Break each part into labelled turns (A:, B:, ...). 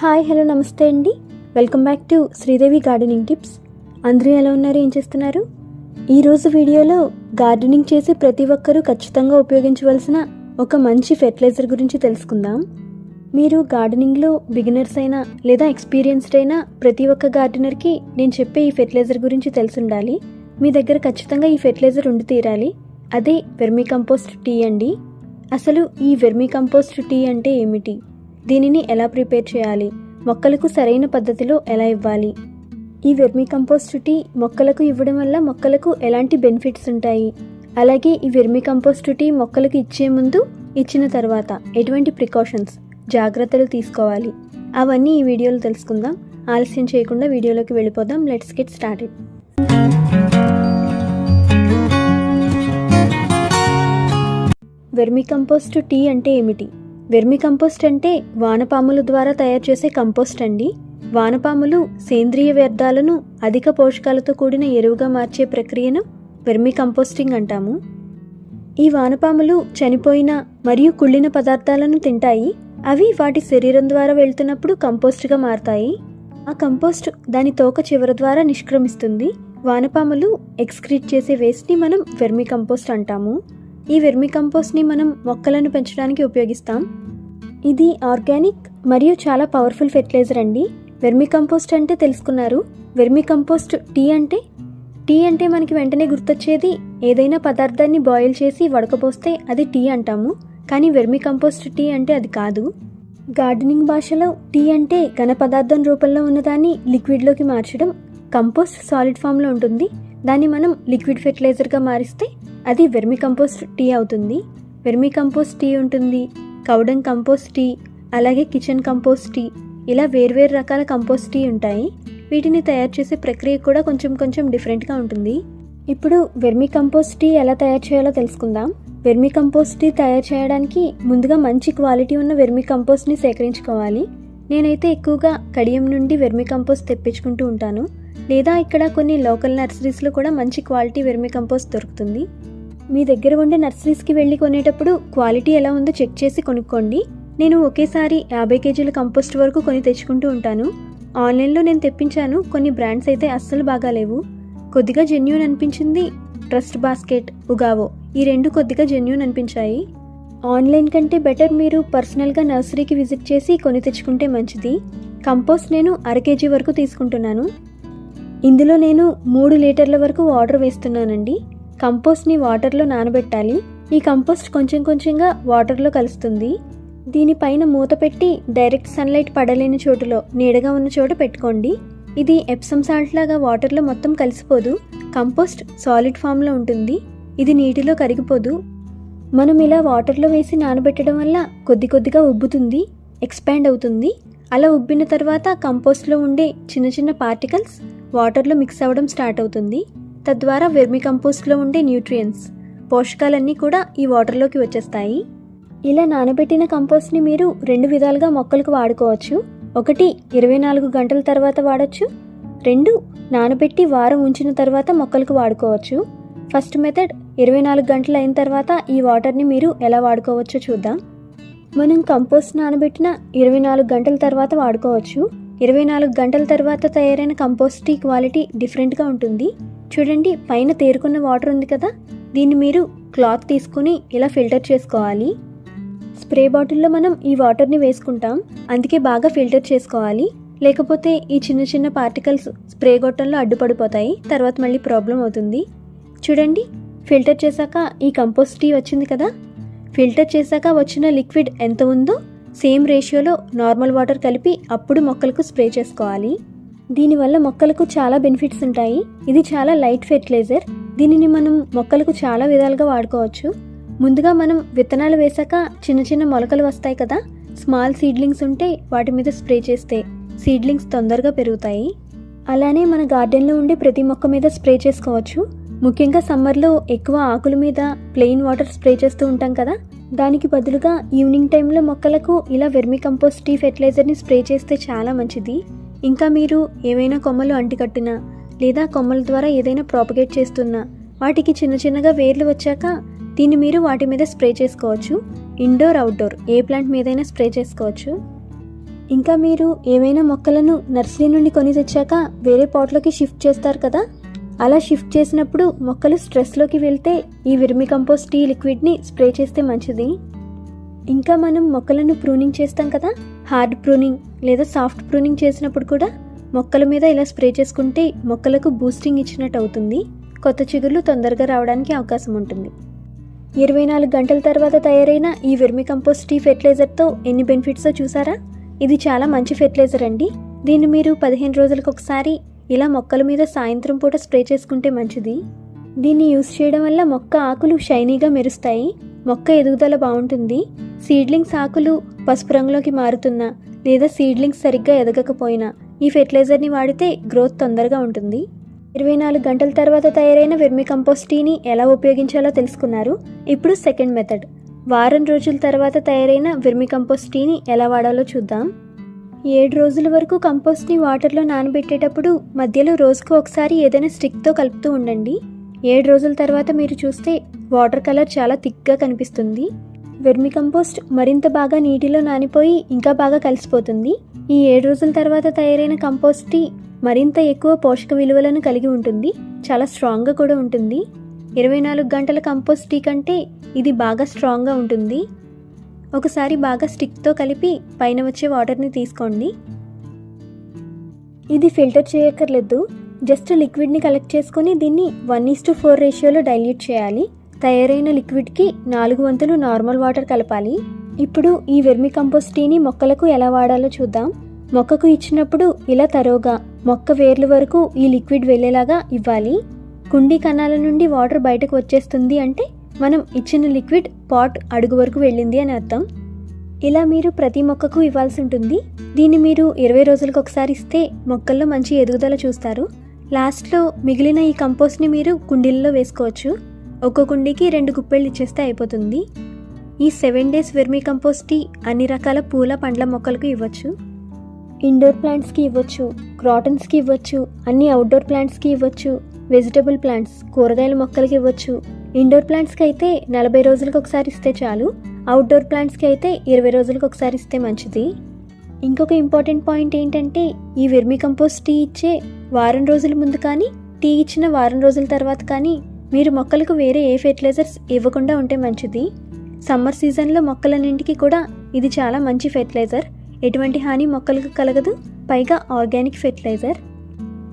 A: Hi hello నమస్తే అండి. Welcome back to Sridevi gardening tips. అందరూ ఎలా ఉన్నారు? ఏం చేస్తున్నారు? ఈరోజు వీడియోలో గార్డెనింగ్ చేసే ప్రతి ఒక్కరూ ఖచ్చితంగా ఉపయోగించవలసిన ఒక మంచి ఫెర్టిలైజర్ గురించి తెలుసుకుందాం. మీరు గార్డెనింగ్లో బిగినర్స్ అయినా లేదా ఎక్స్పీరియన్స్డ్ అయినా ప్రతి ఒక్క గార్డెనర్కి నేను చెప్పే ఈ ఫెర్టిలైజర్ గురించి తెలిసుండాలి. మీ దగ్గర ఖచ్చితంగా ఈ ఫెర్టిలైజర్ ఉండి తీరాలి. అదే వెర్మీ కంపోస్ట్ టీ అండి. అసలు ఈ వెర్మీ కంపోస్ట్ టీ అంటే ఏమిటి? దీనిని ఎలా ప్రిపేర్ చేయాలి? మొక్కలకు సరైన పద్ధతిలో ఎలా ఇవ్వాలి? ఈ వెర్మీ కంపోస్ట్ టీ మొక్కలకు ఇవ్వడం వల్ల మొక్కలకు ఎలాంటి బెనిఫిట్స్ ఉంటాయి? అలాగే ఈ వెర్మీ కంపోస్ట్ టీ మొక్కలకు ఇచ్చే ముందు ఇచ్చిన తర్వాత ఎటువంటి ప్రికాషన్స్ జాగ్రత్తలు తీసుకోవాలి? అవన్నీ ఈ వీడియోలో తెలుసుకుందాం. ఆలస్యం చేయకుండా వీడియోలోకి వెళ్ళిపోదాం. Let's get started. Vermicompost tea అంటే ఏమిటి? వెర్మి కంపోస్ట్ అంటే వానపాముల ద్వారా తయారు చేసే కంపోస్ట్ అండి. వానపాములు సేంద్రియ వ్యర్థాలను అధిక పోషకాలతో కూడిన ఎరువుగా మార్చే ప్రక్రియను వెర్మి కంపోస్టింగ్ అంటాము. ఈ వానపాములు చనిపోయిన మరియు కుళ్ళిన పదార్థాలను తింటాయి. అవి వాటి శరీరం ద్వారా వెళ్తున్నప్పుడు కంపోస్ట్గా మారతాయి. ఆ కంపోస్ట్ దాని తోక చివర ద్వారా నిష్క్రమిస్తుంది. వానపాములు ఎక్స్క్రీట్ చేసే వేస్ట్ని మనం వెర్మి కంపోస్ట్ అంటాము. ఈ వెర్మి కంపోస్ట్ని మనం మొక్కలను పెంచడానికి ఉపయోగిస్తాం. ఇది ఆర్గానిక్ మరియు చాలా పవర్ఫుల్ ఫెర్టిలైజర్ అండి. వెర్మి కంపోస్ట్ అంటే తెలుసుకున్నారు. వెర్మి కంపోస్ట్ టీ అంటే? టీ అంటే మనకి వెంటనే గుర్తొచ్చేది ఏదైనా పదార్థాన్ని బాయిల్ చేసి వడకపోస్తే అది టీ అంటాము. కానీ వెర్మి కంపోస్ట్ టీ అంటే అది కాదు. గార్డెనింగ్ భాషలో టీ అంటే ఘన పదార్థం రూపంలో ఉన్నదాన్ని లిక్విడ్లోకి మార్చడం కంపోస్ట్ సాలిడ్ ఫామ్లో ఉంటుంది. దాన్ని మనం లిక్విడ్ ఫెర్టిలైజర్గా మారిస్తే అది వెర్మి కంపోస్ట్ టీ అవుతుంది. వెర్మి కంపోస్ట్ టీ ఉంటుంది. కౌడంగ్ కంపోస్ట్ టీ అలాగే కిచెన్ కంపోస్ట్ టీ ఇలా వేర్వేరు రకాల కంపోస్ట్ టీ ఉంటాయి. వీటిని తయారు చేసే ప్రక్రియ కూడా కొంచెం కొంచెం డిఫరెంట్గా ఉంటుంది. ఇప్పుడు వెర్మి కంపోస్ట్ టీ ఎలా తయారు చేయాలో తెలుసుకుందాం. వెర్మి కంపోస్ట్ టీ తయారు చేయడానికి ముందుగా మంచి క్వాలిటీ ఉన్న వెర్మి కంపోస్ట్ని సేకరించుకోవాలి. నేనైతే ఎక్కువగా కడియం నుండి వెర్మి కంపోస్ట్ తెప్పించుకుంటూ ఉంటాను. లేదా ఇక్కడ కొన్ని లోకల్ నర్సరీస్లో కూడా మంచి క్వాలిటీ వెర్మి కంపోస్ట్ దొరుకుతుంది. మీ దగ్గర ఉండే నర్సరీస్కి వెళ్ళి కొనేటప్పుడు క్వాలిటీ ఎలా ఉందో చెక్ చేసి కొనుక్కోండి. నేను ఒకేసారి యాభై కేజీల కంపోస్ట్ వరకు కొని తెచ్చుకుంటూ ఉంటాను. ఆన్లైన్లో నేను తెప్పించాను. కొన్ని బ్రాండ్స్ అయితే అస్సలు బాగాలేవు కొద్దిగా జెన్యున్ అనిపించింది ట్రస్ట్ బాస్కెట్ ఉగావో. ఈ రెండు కొద్దిగా జెన్యున్ అనిపించాయి. ఆన్లైన్ కంటే బెటర్ మీరు పర్సనల్గా నర్సరీకి విజిట్ చేసి కొని తెచ్చుకుంటే మంచిది. కంపోస్ట్ నేను అర కేజీ వరకు తీసుకుంటున్నాను. ఇందులో నేను మూడు లీటర్ల వరకు వాటర్ వేస్తున్నానండి. కంపోస్ట్ని వాటర్లో నానబెట్టాలి. ఈ కంపోస్ట్ కొంచెం కొంచెంగా వాటర్లో కలుస్తుంది. దీనిపైన మూత పెట్టి డైరెక్ట్ సన్లైట్ పడలేని చోటులో నీడగా ఉన్న చోట పెట్టుకోండి. ఇది ఎప్సమ్ సాల్ట్ లాగా వాటర్లో మొత్తం కలిసిపోదు. కంపోస్ట్ సాలిడ్ ఫామ్లో ఉంటుంది. ఇది నీటిలో కరిగిపోదు. మనం ఇలా వాటర్లో వేసి నానబెట్టడం వల్ల కొద్ది కొద్దిగా ఉబ్బుతుంది ఎక్స్పాండ్ అవుతుంది. అలా ఉబ్బిన తర్వాత కంపోస్ట్లో ఉండే చిన్న చిన్న పార్టికల్స్ వాటర్లో మిక్స్ అవ్వడం స్టార్ట్ అవుతుంది. తద్వారా వెర్మి కంపోస్ట్లో ఉండే న్యూట్రియన్స్ పోషకాలన్నీ కూడా ఈ వాటర్లోకి వచ్చేస్తాయి. ఇలా నానబెట్టిన కంపోస్ట్ని మీరు రెండు విధాలుగా మొక్కలకు వాడుకోవచ్చు. ఒకటి ఇరవై నాలుగు గంటల తర్వాత వాడచ్చు. రెండు నానబెట్టి వారం ఉంచిన తర్వాత మొక్కలకు వాడుకోవచ్చు. ఫస్ట్ మెథడ్ ఇరవై నాలుగు గంటలు అయిన తర్వాత ఈ వాటర్ని మీరు ఎలా వాడుకోవచ్చో చూద్దాం. మనం కంపోస్ట్ నానబెట్టిన ఇరవై నాలుగు గంటల తర్వాత వాడుకోవచ్చు. ఇరవై నాలుగు గంటల తర్వాత తయారైన కంపోస్ట్ టీ క్వాలిటీ డిఫరెంట్గా ఉంటుంది. చూడండి పైన తేరుకున్న వాటర్ ఉంది కదా. దీన్ని మీరు క్లాత్ తీసుకుని ఇలా ఫిల్టర్ చేసుకోవాలి. స్ప్రే బాటిల్లో మనం ఈ వాటర్ని వేసుకుంటాం. అందుకే బాగా ఫిల్టర్ చేసుకోవాలి. లేకపోతే ఈ చిన్న చిన్న పార్టికల్స్ స్ప్రే గొట్టంలో అడ్డుపడిపోతాయి. తర్వాత మళ్ళీ ప్రాబ్లం అవుతుంది. చూడండి ఫిల్టర్ చేశాక ఈ కంపోస్ట్ టీ వచ్చింది కదా. ఫిల్టర్ చేశాక వచ్చిన లిక్విడ్ ఎంత ఉందో సేమ్ రేషియోలో నార్మల్ వాటర్ కలిపి అప్పుడు మొక్కలకు స్ప్రే చేసుకోవాలి. దీనివల్ల మొక్కలకు చాలా బెనిఫిట్స్ ఉంటాయి. ఇది చాలా లైట్ ఫెర్టిలైజర్. దీనిని మనం మొక్కలకు చాలా విధాలుగా వాడుకోవచ్చు. ముందుగా మనం విత్తనాలు వేశాక చిన్న చిన్న మొలకలు వస్తాయి కదా? స్మాల్ సీడ్లింగ్స్ ఉంటే వాటి మీద స్ప్రే చేస్తే సీడ్లింగ్స్ తొందరగా పెరుగుతాయి. అలానే మన గార్డెన్లో ఉండే ప్రతి మొక్క మీద స్ప్రే చేసుకోవచ్చు. ముఖ్యంగా సమ్మర్లో ఎక్కువ ఆకుల మీద ప్లెయిన్ వాటర్ స్ప్రే చేస్తూ ఉంటాం కదా? దానికి బదులుగా ఈవినింగ్ టైంలో మొక్కలకు ఇలా వెర్మి కంపోస్ట్ టీ ఫెర్టిలైజర్ని స్ప్రే చేస్తే చాలా మంచిది. ఇంకా మీరు ఏవైనా కొమ్మలు అంటికట్టినా లేదా కొమ్మల ద్వారా ఏదైనా ప్రాపగేట్ చేస్తున్నా వాటికి చిన్న చిన్నగా వేర్లు వచ్చాక దీన్ని మీరు వాటి మీద స్ప్రే చేసుకోవచ్చు. ఇండోర్ అవుట్డోర్ ఏ ప్లాంట్ మీదైనా స్ప్రే చేసుకోవచ్చు. ఇంకా మీరు ఏవైనా మొక్కలను నర్సరీ నుండి కొని తెచ్చాక వేరే పాట్లోకి షిఫ్ట్ చేస్తారు కదా? అలా షిఫ్ట్ చేసినప్పుడు మొక్కలు స్ట్రెస్లోకి వెళ్తే ఈ విర్మి కంపోస్ట్ టీ లిక్విడ్ని స్ప్రే చేస్తే మంచిది. ఇంకా మనం మొక్కలను ప్రూనింగ్ చేస్తాం కదా? హార్డ్ ప్రూనింగ్ లేదా సాఫ్ట్ ప్రూనింగ్ చేసినప్పుడు కూడా మొక్కల మీద ఇలా స్ప్రే చేసుకుంటే మొక్కలకు బూస్టింగ్ ఇచ్చినట్టు అవుతుంది. కొత్త చిగుళ్ళు తొందరగా రావడానికి అవకాశం ఉంటుంది. ఇరవై నాలుగు గంటల తర్వాత తయారైన ఈ వెర్మి కంపోస్ట్ టీ ఫెర్టిలైజర్తో ఎన్ని బెనిఫిట్సో చూసారా? ఇది చాలా మంచి ఫెర్టిలైజర్ అండి. దీన్ని మీరు పదిహేను రోజులకు ఒకసారి ఇలా మొక్కల మీద సాయంత్రం పూట స్ప్రే చేసుకుంటే మంచిది. దీన్ని యూస్ చేయడం వల్ల మొక్క ఆకులు షైనీగా మెరుస్తాయి. మొక్క ఎదుగుదల బాగుంటుంది. సీడ్లింగ్స్ ఆకులు పసుపు రంగులోకి మారుతున్నా లేదా సీడ్లింగ్స్ సరిగ్గా ఎదగకపోయినా ఈ ఫెర్టిలైజర్ని వాడితే గ్రోత్ తొందరగా ఉంటుంది. ఇరవై నాలుగు గంటల తర్వాత తయారైన వెర్మి కంపోస్ట్ టీని ఎలా ఉపయోగించాలో తెలుసుకున్నారు. ఇప్పుడు సెకండ్ మెథడ్. వారం రోజుల తర్వాత తయారైన వెర్మి కంపోస్ట్ టీని ఎలా వాడాలో చూద్దాం. ఏడు రోజుల వరకు కంపోస్ట్ని వాటర్లో నానబెట్టేటప్పుడు మధ్యలో రోజుకు ఒకసారి ఏదైనా స్టిక్తో కలుపుతూ ఉండండి. ఏడు రోజుల తర్వాత మీరు చూస్తే వాటర్ కలర్ చాలా థిక్గా కనిపిస్తుంది. వెర్మి కంపోస్ట్ మరింత బాగా నీటిలో నానిపోయి ఇంకా బాగా కలిసిపోతుంది. ఈ ఏడు రోజుల తర్వాత తయారైన కంపోస్ట్ టీ మరింత ఎక్కువ పోషక విలువలను కలిగి ఉంటుంది. చాలా స్ట్రాంగ్గా కూడా ఉంటుంది. ఇరవై నాలుగు గంటల కంపోస్ట్ టీ కంటే ఇది బాగా స్ట్రాంగ్గా ఉంటుంది. ఒకసారి బాగా స్టిక్తో కలిపి పైన వచ్చే వాటర్ని తీసుకోండి. ఇది ఫిల్టర్ చేయక్కర్లేదు. జస్ట్ లిక్విడ్ని కలెక్ట్ చేసుకొని దీన్ని వన్ ఈస్ టు ఫోర్ రేషియోలో డైల్యూట్ చేయాలి. తయారైన లిక్విడ్కి నాలుగు వంతులు నార్మల్ వాటర్ కలపాలి. ఇప్పుడు ఈ వెర్మి కంపోస్ట్ టీని మొక్కలకు ఎలా వాడాలో చూద్దాం. మొక్కకు ఇచ్చినప్పుడు ఇలా తరోగా మొక్క వేర్ల వరకు ఈ లిక్విడ్ వెళ్ళేలాగా ఇవ్వాలి. కుండీ కణాల నుండి వాటర్ బయటకు వచ్చేస్తుంది అంటే మనం ఇచ్చిన లిక్విడ్ పాట్ అడుగు వరకు వెళ్ళింది అని అర్థం. ఇలా మీరు ప్రతి మొక్కకు ఇవ్వాల్సి ఉంటుంది. దీన్ని మీరు ఇరవై రోజులకు ఒకసారి ఇస్తే మొక్కల్లో మంచి ఎదుగుదల చూస్తారు. లాస్ట్లో మిగిలిన ఈ కంపోస్ట్ని మీరు కుండీల్లో వేసుకోవచ్చు. ఒక్కో కుండీకి రెండు గుప్పెళ్ళు ఇచ్చేస్తే అయిపోతుంది. ఈ seven days vermicompost tea అన్ని రకాల పూల పండ్ల మొక్కలకు ఇవ్వచ్చు. ఇండోర్ ప్లాంట్స్కి ఇవ్వచ్చు క్రాటన్స్కి ఇవ్వచ్చు అన్ని అవుట్డోర్ ప్లాంట్స్కి ఇవ్వచ్చు వెజిటబుల్ ప్లాంట్స్ కూరగాయల మొక్కలకి ఇవ్వచ్చు. ఇండోర్ ప్లాంట్స్కి అయితే నలభై రోజులకు ఒకసారి ఇస్తే చాలు. అవుట్డోర్ ప్లాంట్స్కి అయితే ఇరవై రోజులకు ఒకసారి ఇస్తే మంచిది. ఇంకొక ఇంపార్టెంట్ పాయింట్ ఏంటంటే ఈ వెర్మీ కంపోస్ట్ టీ ఇచ్చే వారం రోజుల ముందు కానీ టీ ఇచ్చిన వారం రోజుల తర్వాత కానీ మీరు మొక్కలకు వేరే ఏ ఫెర్టిలైజర్స్ ఇవ్వకుండా ఉంటే మంచిది. సమ్మర్ సీజన్లో మొక్కలన్నింటికి కూడా ఇది చాలా మంచి ఫెర్టిలైజర్. ఎటువంటి హాని మొక్కలకు కలగదు. పైగా ఆర్గానిక్ ఫెర్టిలైజర్.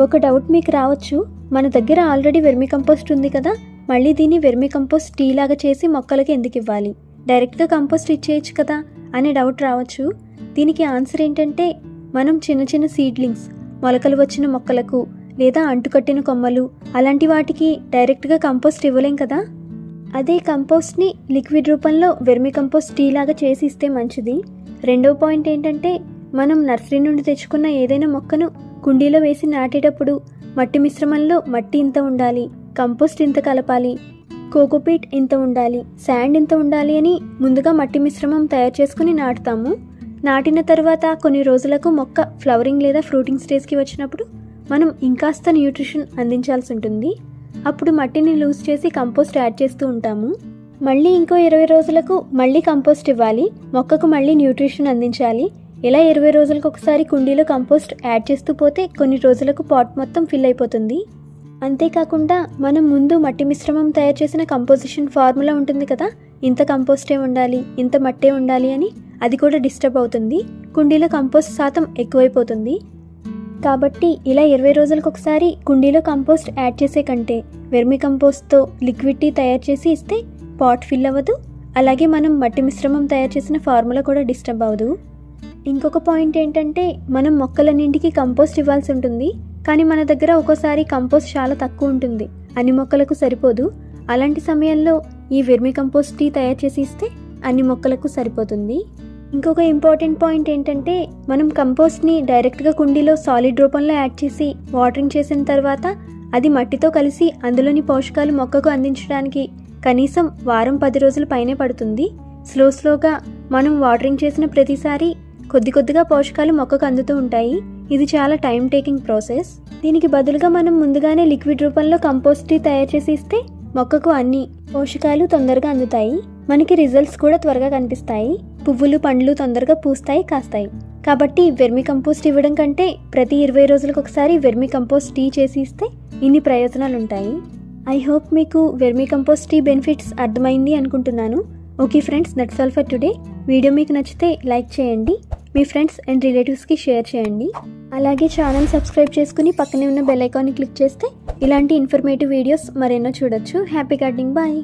A: ఒక డౌట్ మీకు రావచ్చు. మన దగ్గర ఆల్రెడీ వెర్మి కంపోస్ట్ ఉంది కదా మళ్ళీ దీన్ని వెర్మి కంపోస్ట్ టీ లాగా చేసి మొక్కలకి ఎందుకు ఇవ్వాలి? డైరెక్ట్గా కంపోస్ట్ ఇచ్చేయచ్చు కదా అనే డౌట్ రావచ్చు. దీనికి ఆన్సర్ ఏంటంటే మనం చిన్న చిన్న సీడ్లింగ్స్ మొలకలు వచ్చిన మొక్కలకు లేదా అంటుకట్టిన కొమ్మలు అలాంటి వాటికి డైరెక్ట్గా కంపోస్ట్ ఇవ్వలేం కదా? అదే కంపోస్ట్ని లిక్విడ్ రూపంలో వెర్మి కంపోస్ట్ టీ లాగా చేసి ఇస్తే మంచిది. రెండవ పాయింట్ ఏంటంటే మనం నర్సరీ నుండి తెచ్చుకున్న ఏదైనా మొక్కను కుండీలో వేసి నాటేటప్పుడు మట్టి మిశ్రమంలో మట్టి ఇంత ఉండాలి కంపోస్ట్ ఇంత కలపాలి కోకోపీట్ ఇంత ఉండాలి శాండ్ ఇంత ఉండాలి అని ముందుగా మట్టి మిశ్రమం తయారు చేసుకుని నాటుతాము. నాటిన తర్వాత కొన్ని రోజులకు మొక్క ఫ్లవరింగ్ లేదా ఫ్రూటింగ్ స్టేజ్కి వచ్చినప్పుడు మనం ఇంకాస్త న్యూట్రిషన్ అందించాల్సి ఉంటుంది. అప్పుడు మట్టిని లూజ్ చేసి కంపోస్ట్ యాడ్ చేస్తూ ఉంటాము. మళ్ళీ ఇంకో ఇరవై రోజులకు మళ్ళీ కంపోస్ట్ ఇవ్వాలి. మొక్కకు మళ్ళీ న్యూట్రిషన్ అందించాలి. ఇలా ఇరవై రోజులకు ఒకసారి కుండీలో కంపోస్ట్ యాడ్ చేస్తూ పోతే కొన్ని రోజులకు పాట్ మొత్తం ఫిల్ అయిపోతుంది. అంతేకాకుండా మనం ముందు మట్టి మిశ్రమం తయారు చేసిన కంపోజిషన్ ఫార్ములా ఉంటుంది కదా? ఇంత కంపోస్టే ఉండాలి ఇంత మట్టే ఉండాలి అని అది కూడా డిస్టర్బ్ అవుతుంది. కుండీలో కంపోస్ట్ శాతం ఎక్కువైపోతుంది. కాబట్టి ఇలా ఇరవై రోజులకు ఒకసారి కుండీలో కంపోస్ట్ యాడ్ చేసే కంటే వెర్మి కంపోస్ట్తో లిక్విడ్ టీ తయారు చేసి ఇస్తే పాట్ ఫిల్ అవ్వదు. అలాగే మనం మట్టి మిశ్రమం తయారు చేసిన ఫార్ములా కూడా డిస్టర్బ్ అవ్వదు. ఇంకొక పాయింట్ ఏంటంటే మనం మొక్కలన్నింటికి కంపోస్ట్ ఇవ్వాల్సి ఉంటుంది. కానీ మన దగ్గర ఒక్కోసారి కంపోస్ట్ చాలా తక్కువ ఉంటుంది. అన్ని మొక్కలకు సరిపోదు. అలాంటి సమయంలో ఈ వెర్మి కంపోస్ట్ టీ తయారు చేసి ఇస్తే అన్ని మొక్కలకు సరిపోతుంది. ఇంకొక ఇంపార్టెంట్ పాయింట్ ఏంటంటే మనం కంపోస్ట్ని డైరెక్ట్గా కుండీలో సాలిడ్ రూపంలో యాడ్ చేసి వాటరింగ్ చేసిన తర్వాత అది మట్టితో కలిసి అందులోని పోషకాలు మొక్కకు అందించడానికి కనీసం వారం పది రోజుల పైనే పడుతుంది. స్లో స్లోగా మనం వాటరింగ్ చేసిన ప్రతిసారి కొద్ది కొద్దిగా పోషకాలు మొక్కకు అందుతూ ఉంటాయి. ఇది చాలా టైం టేకింగ్ ప్రాసెస్ దీనికి బదులుగా మనం ముందుగానే లిక్విడ్ రూపంలో కంపోస్ట్ టీ తయారు చేసి ఇస్తే మొక్కకు అన్ని పోషకాలు తొందరగా అందుతాయి. మనకి రిజల్ట్స్ కూడా త్వరగా కనిపిస్తాయి. పువ్వులు పండ్లు తొందరగా పూస్తాయి కాస్తాయి. కాబట్టి వెర్మి కంపోస్ట్ ఇవ్వడం కంటే ప్రతి ఇరవై రోజులకు ఒకసారి వెర్మి కంపోస్ట్ టీ చేసి ఇస్తే ఇన్ని ప్రయోజనాలు ఉంటాయి ఐ హోప్ మీకు వెర్మి కంపోస్ట్ టీ బెనిఫిట్స్ అర్థమైంది అనుకుంటున్నాను. Okay friends that's all for today. Video మీకు నచ్చితే లైక్ చేయండి. మీ ఫ్రెండ్స్ అండ్ రిలేటివ్స్కి షేర్ చేయండి. అలాగే ఛానల్ సబ్స్క్రైబ్ చేసుకుని పక్కనే ఉన్న బెల్ ఐకాన్ని క్లిక్ చేస్తే ఇలాంటి ఇన్ఫర్మేటివ్ వీడియోస్ మరెన్నో చూడొచ్చు. Happy gardening. బాయ్.